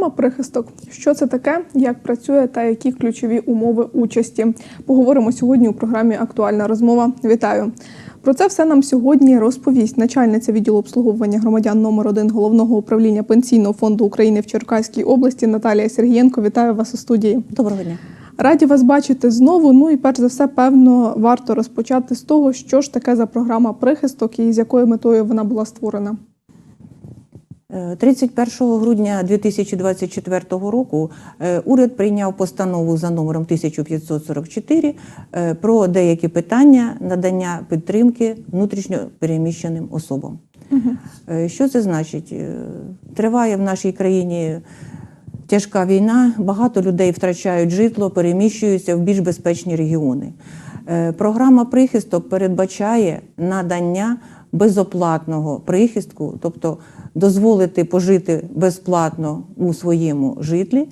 Програма прихисток. Що це таке, як працює та які ключові умови участі? Поговоримо сьогодні у програмі Актуальна розмова. Вітаю! Про це все нам сьогодні розповість начальниця відділу обслуговування громадян номер 1 головного управління пенсійного фонду України в Черкаській області Наталія Сергієнко. Вітаю вас у студії. Доброго дня. Раді вас бачити знову. Ну і перш за все, певно, варто розпочати з того, що ж таке за програма прихисток і з якою метою вона була створена. Е, 31 грудня 2024 року е, уряд прийняв постанову за номером 1544 е, про деякі питання надання підтримки внутрішньо переміщеним особам. Е, Що це значить? Е, Триває в нашій країні тяжка війна, багато людей втрачають житло, переміщуються в більш безпечні регіони. Е, Програма прихисток передбачає надання безоплатного прихистку, тобто дозволити пожити безплатно у своєму житлі,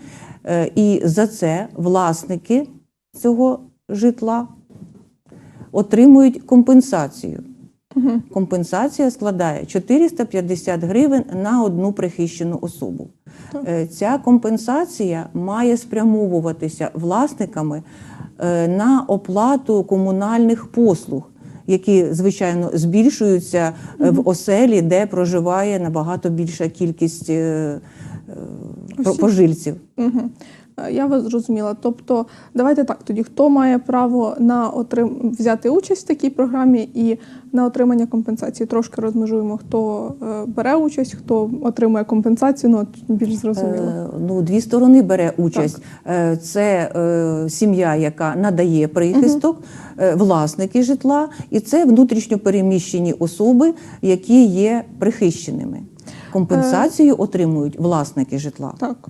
Е, і за це власники цього житла отримують компенсацію. Компенсація складає 450 гривень на одну прихищену особу. Е, Ця компенсація має спрямовуватися власниками е, на оплату комунальних послуг, які, звичайно, збільшуються е, в оселі, де проживає набагато більша кількість е, е, пожильців. Угу. Я вас зрозуміла. Тобто, давайте так, тоді хто має право на отрим... взяти участь в такій програмі і на отримання компенсації? Трошки розмежуємо, хто е, бере участь, хто отримує компенсацію. Ну більш зрозуміло. Е, Ну, дві сторони бере участь. Е, Це е, сім'я, яка надає прихисток, е, власники житла, і це внутрішньо переміщені особи, які є прихищеними. Компенсацію отримують власники житла. Так.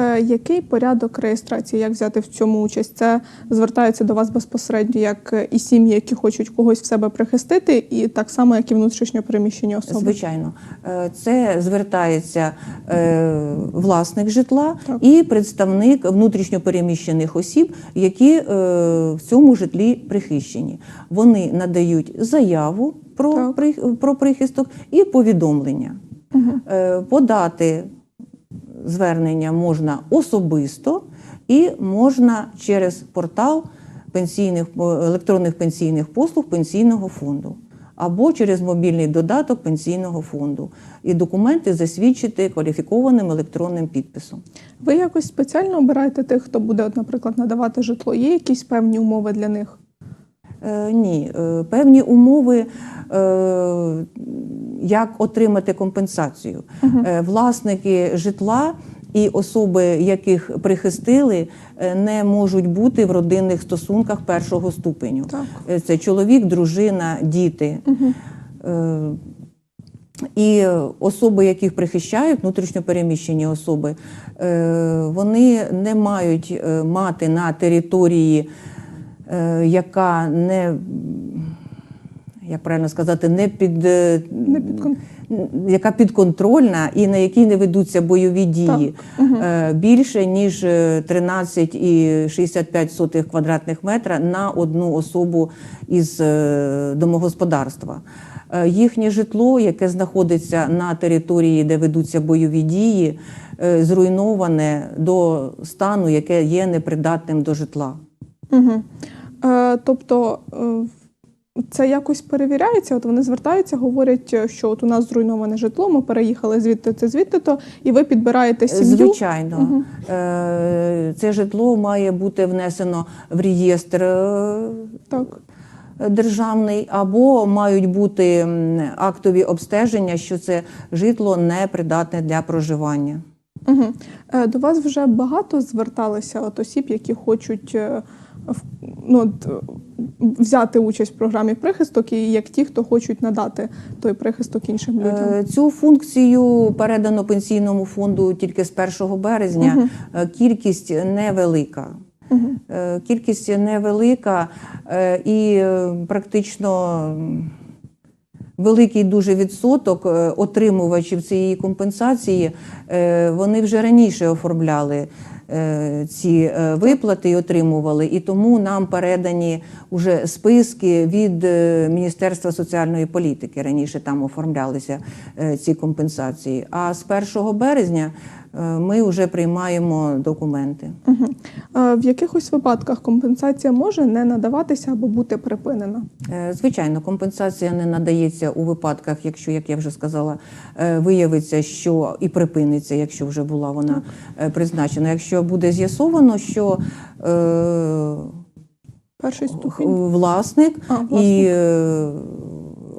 Е, який порядок реєстрації? Як взяти в цьому участь? Це звертаються до вас безпосередньо, як і сім'ї, які хочуть когось в себе прихистити, і так само, як і внутрішньо переміщені особи. Звичайно, Е, це звертається е, власник житла Так. і представник внутрішньо переміщених осіб, які в цьому житлі прихищені. Вони надають заяву про, Так. при- про прихисток і повідомлення. Е, Подати звернення можна особисто і можна через портал пенсійних електронних пенсійних послуг пенсійного фонду або через мобільний додаток пенсійного фонду і документи засвідчити кваліфікованим електронним підписом. Ви якось спеціально обираєте тих, хто буде, наприклад, надавати житло? Є якісь певні умови для них? Е, ні, е, певні умови, е, як отримати компенсацію. Е, власники житла і особи, яких прихистили, е, не можуть бути в родинних стосунках першого ступеню. Так. Е, Це чоловік, дружина, діти. Е, І особи, яких прихищають, внутрішньопереміщені особи, вони не мають мати на території, яка не, як правильно сказати, не під, е, Не підкон- яка підконтрольна і на якій не ведуться бойові дії е, більше ніж е, 13,65 квадратних метра на одну особу із е, домогосподарства. Е, Їхнє житло, яке знаходиться на території, де ведуться бойові дії, е, зруйноване до стану, яке є непридатним до житла. Угу. Е, тобто е, це якось перевіряється? От вони звертаються, говорять, що от у нас зруйноване житло, ми переїхали звідти, це звідти-то, і ви підбираєте сім'ю. Звичайно, Е, це житло має бути внесено в реєстр е, Так. державний, або мають бути актові обстеження, що це житло не придатне для проживання. Угу. До вас вже багато зверталися от осіб, які хочуть ну, е, взяти участь в програмі прихисток, і як ті, хто хочуть надати той прихисток іншим людям. Е, Цю функцію передано пенсійному фонду тільки з 1 березня. Е, Кількість невелика. Е, Кількість невелика і практично великий дуже відсоток отримувачів цієї компенсації. Вони вже раніше оформляли ці е, виплати і отримували. І тому нам передані вже списки від е, Міністерства соціальної політики. Раніше там оформлялися е, ці компенсації. А з 1 березня е, ми вже приймаємо документи. Угу. В якихось випадках компенсація може не надаватися або бути припинена. Е, Звичайно, компенсація не надається у випадках, якщо, як я вже сказала, е, виявиться, що і припиниться, якщо вже була вона е, призначена. Якщо буде з'ясовано, що е, Перший ступінь. власник А, власник. і е,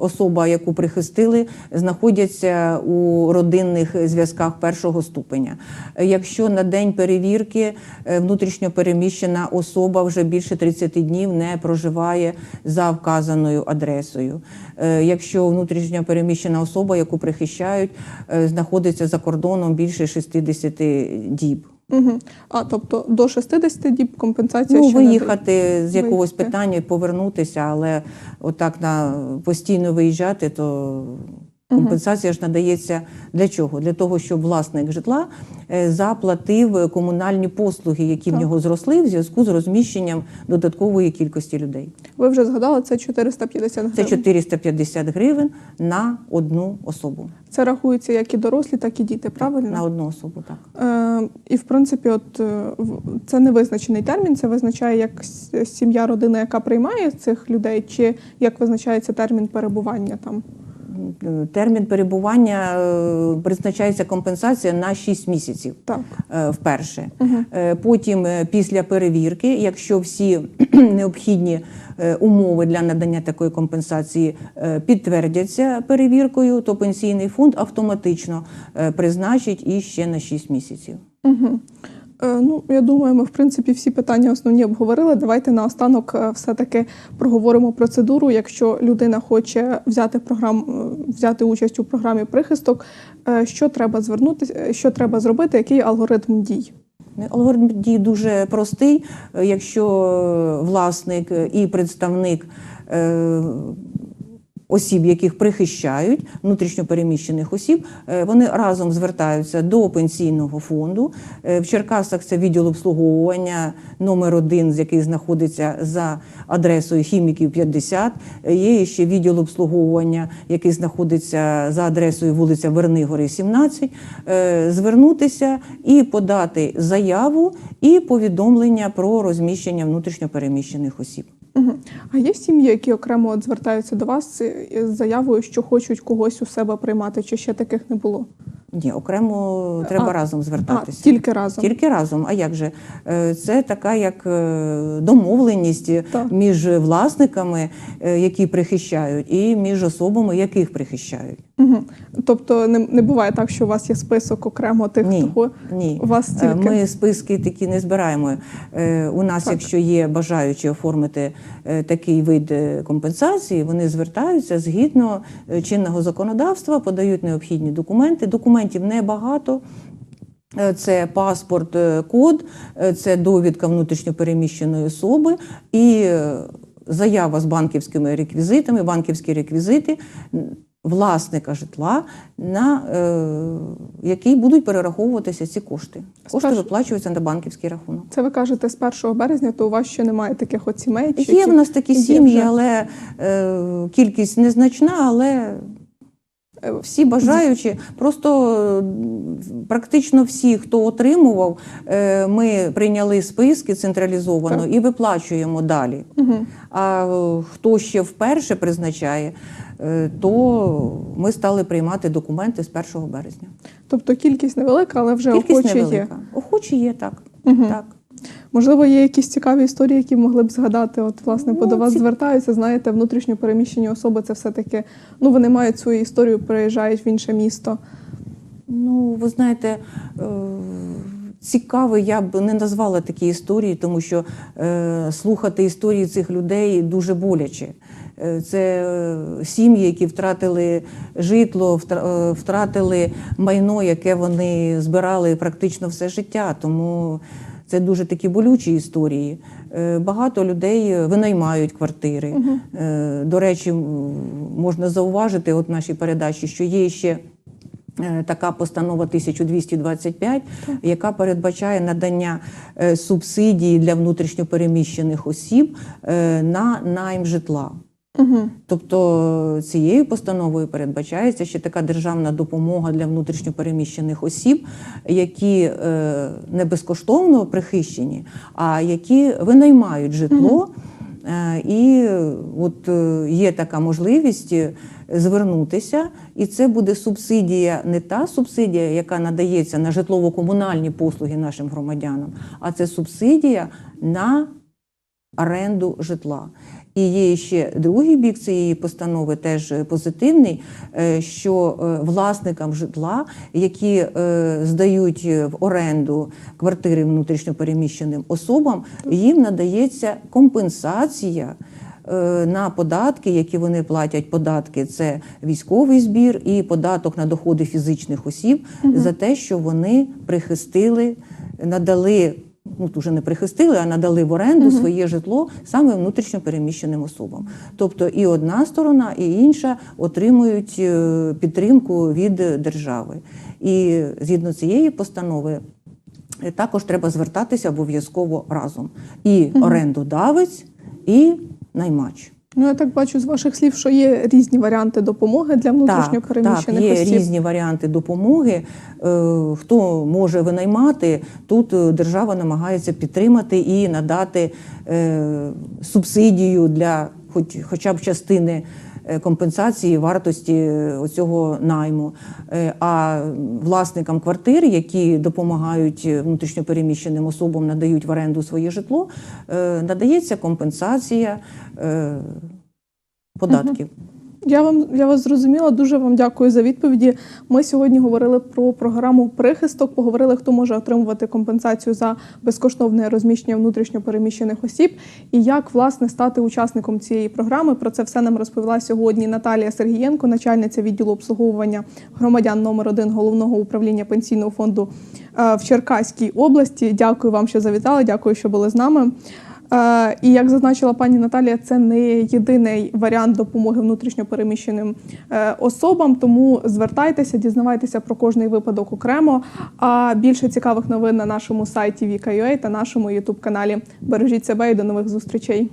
особа, яку прихистили, знаходяться у родинних зв'язках першого ступеня. Якщо на день перевірки е, внутрішньо переміщена особа вже більше 30 днів не проживає за вказаною адресою. Е, Якщо внутрішньо переміщена особа, яку прихищають, е, знаходиться за кордоном більше 60 діб. Угу. А тобто до 60 діб компенсація Ну, ще не виїхати з якогось Виїхати. питання і повернутися, але отак на постійно виїжджати, то компенсація ж надається для чого? Для того, щоб власник житла е, заплатив комунальні послуги, які в нього зросли в зв'язку з розміщенням додаткової кількості людей. Ви вже згадали, це 450 гривень. Це 450 гривень на одну особу. Це рахується як і дорослі, так і діти, правильно? На одну особу, так. Е, і в принципі, от е, це не визначений термін, це визначає як сім'я, родина, яка приймає цих людей, чи як визначається термін перебування там. Термін перебування е, призначається компенсація на 6 місяців. Так. е, вперше. Е, Потім, після перевірки, якщо всі необхідні умови для надання такої компенсації підтвердяться перевіркою, то пенсійний фонд автоматично призначить і ще на 6 місяців. Угу. Е, ну, я думаю, ми в принципі всі питання основні обговорили. Давайте наостанок е, все-таки проговоримо процедуру. Якщо людина хоче взяти програм, е, взяти участь у програмі прихисток, що треба звернутися, що треба зробити, який алгоритм дій? Алгоритм дій дуже простий. Якщо власник і представник осіб, яких прихищають, внутрішньопереміщених осіб, е, вони разом звертаються до пенсійного фонду. Е, В Черкасах це відділ обслуговування номер один, з який знаходиться за адресою хіміків 50. Е, Є ще відділ обслуговування, який знаходиться за адресою вулиця Вернигори, 17. Е, Звернутися і подати заяву і повідомлення про розміщення внутрішньопереміщених осіб. А є сім'ї, які окремо от звертаються до вас з заявою, що хочуть когось у себе приймати, чи ще таких не було? Ні, окремо треба А, разом А, звертатися. тільки разом. Тільки разом. А як же? Е, Це така як е, домовленість Так. між власниками, е, які прихищають, і між особами, яких прихищають. Угу. Тобто не, не буває так, що у вас є список окремо тих, Ні, кого ні. у вас Е, тільки Ми списки такі не збираємо. Е, У нас, Так. якщо є бажаючі оформити е, такий вид е, компенсації, вони звертаються згідно е, чинного законодавства, подають необхідні документи. Документів небагато. Е, Це паспорт, е, код, е, це довідка внутрішньопереміщеної особи і заява з банківськими реквізитами, банківські реквізити власника житла, на е, який будуть перераховуватися ці кошти. Кошти Спершу- виплачуються на банківський рахунок. це ви кажете з 1 березня, то у вас ще немає таких от сімей? чи Є в нас такі сім'ї, але е, кількість незначна, але всі бажаючі, просто е, практично всі, хто отримував, е, ми прийняли списки централізовано Так. і виплачуємо далі. Мгм. А е, хто ще вперше призначає, е, то ми стали приймати документи з 1 березня. Тобто кількість невелика, але вже Кількість охочі є. невелика. Охочі є, так. Мгм. так. Можливо, є якісь цікаві історії, які могли б згадати. От, власне, Ну, до вас ці- звертаються, знаєте, внутрішньо переміщені особи це все-таки, ну вони мають свою історію, переїжджають в інше місто. Ну, ви знаєте, е, цікаво, я б не назвала такі історії, тому що е, слухати історії цих людей дуже боляче. Е, Це сім'ї, які втратили житло, втратили майно, яке вони збирали практично все життя. Тому це дуже такі болючі історії. Е, Багато людей винаймають квартири. Е, До речі, можна зауважити, от в нашій передачі, що є ще. Е, Така постанова 1225, яка передбачає надання е, субсидії для внутрішньопереміщених осіб е, на найм житла. Угу. Тобто цією постановою передбачається ще така державна допомога для внутрішньопереміщених осіб, які е, не безкоштовно прихищені, а які винаймають житло. Е, І от е, є така можливість е, звернутися, і це буде субсидія, не та субсидія, яка надається на житлово-комунальні послуги нашим громадянам, а це субсидія на оренду житла. І є ще другий бік цієї постанови, теж позитивний, е, що е, власникам житла, які е, здають в оренду квартири внутрішньопереміщеним особам, їм надається компенсація. е, На податки, які вони платять, податки це військовий збір і податок на доходи фізичних осіб за те, що вони прихистили, надали ну вже не прихистили, а надали в оренду своє житло саме внутрішньо переміщеним особам. Тобто і одна сторона, і інша отримують е, підтримку від держави. І згідно цієї постанови. е, Також треба звертатися обов'язково разом. І орендодавець, і наймач. Ну, я так бачу з ваших слів, що є різні варіанти допомоги для внутрішньо Так, переміщених так, є осіб. різні варіанти допомоги. Е, Хто може винаймати, тут е, держава намагається підтримати і надати е, субсидію для хоч, хоча б частини компенсації вартості е, оцього найму. Е, А власникам квартир, які допомагають е, внутрішньопереміщеним особам, надають в оренду своє житло, е, надається компенсація е, податків. Я вам я вас зрозуміла. Дуже вам дякую за відповіді. Ми сьогодні говорили про програму прихисток. Поговорили, хто може отримувати компенсацію за безкоштовне розміщення внутрішньо переміщених осіб і як власне стати учасником цієї програми. Про це все нам розповіла сьогодні Наталія Сергієнко, начальниця відділу обслуговування громадян номер 1 головного управління пенсійного фонду е, в Черкаській області. Дякую вам, що завітали. Дякую, що були з нами. Е, І як зазначила пані Наталія, це не єдиний варіант допомоги внутрішньо переміщеним е, особам. Тому звертайтеся, дізнавайтеся про кожний випадок окремо. А більше цікавих новин на нашому сайті Vika.ua та нашому ютуб каналі. Бережіть себе і до нових зустрічей.